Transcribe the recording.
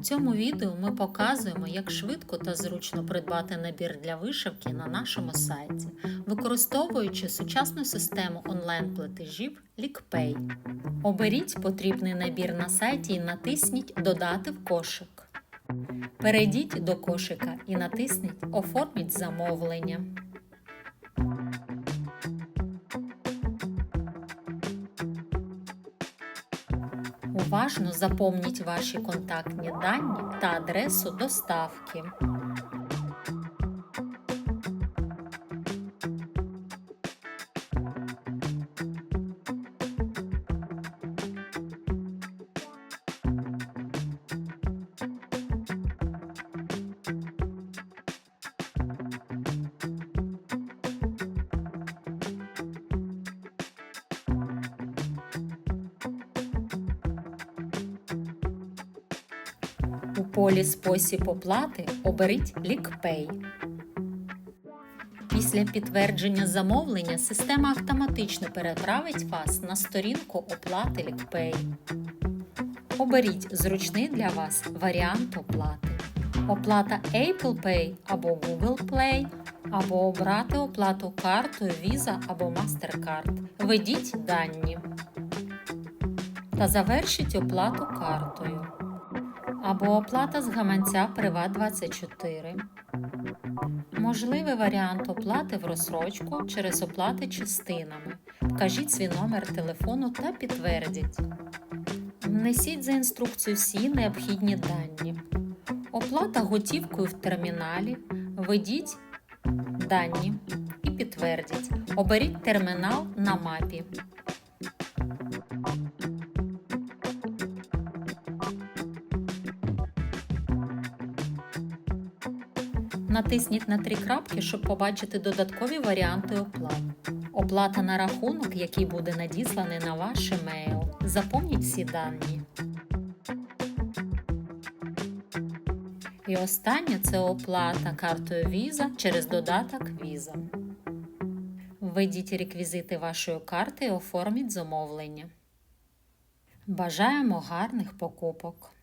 цьому відео ми показуємо, як швидко та зручно придбати набір для вишивки на нашому сайті, використовуючи сучасну систему онлайн-платежів LickPay. Оберіть потрібний набір на сайті і натисніть Додати в кошик. Перейдіть до кошика і натисніть Оформіть замовлення. Уважно заповніть ваші контактні дані та адресу доставки. У полі Спосіб оплати оберіть LickPay. Після підтвердження замовлення система автоматично переправить вас на сторінку оплати LickPay. Оберіть зручний для вас варіант оплати. Оплата Apple Pay або Google Play, або обрати оплату картою Visa або MasterCard. Введіть дані та завершіть оплату картою або оплата з гаманця Приват24. Можливий варіант оплати в розсрочку через оплати частинами. Вкажіть свій номер телефону та підтвердіть. Внесіть за інструкцією всі необхідні дані. Оплата готівкою в терміналі. Введіть дані і підтвердіть. Оберіть термінал на мапі. Натисніть на три крапки, щоб побачити додаткові варіанти оплат. Оплата на рахунок, який буде надісланий на ваш емейл. Заповніть всі дані. І останнє це оплата картою Visa через додаток Visa. Введіть реквізити вашої карти і оформіть замовлення. Бажаємо гарних покупок!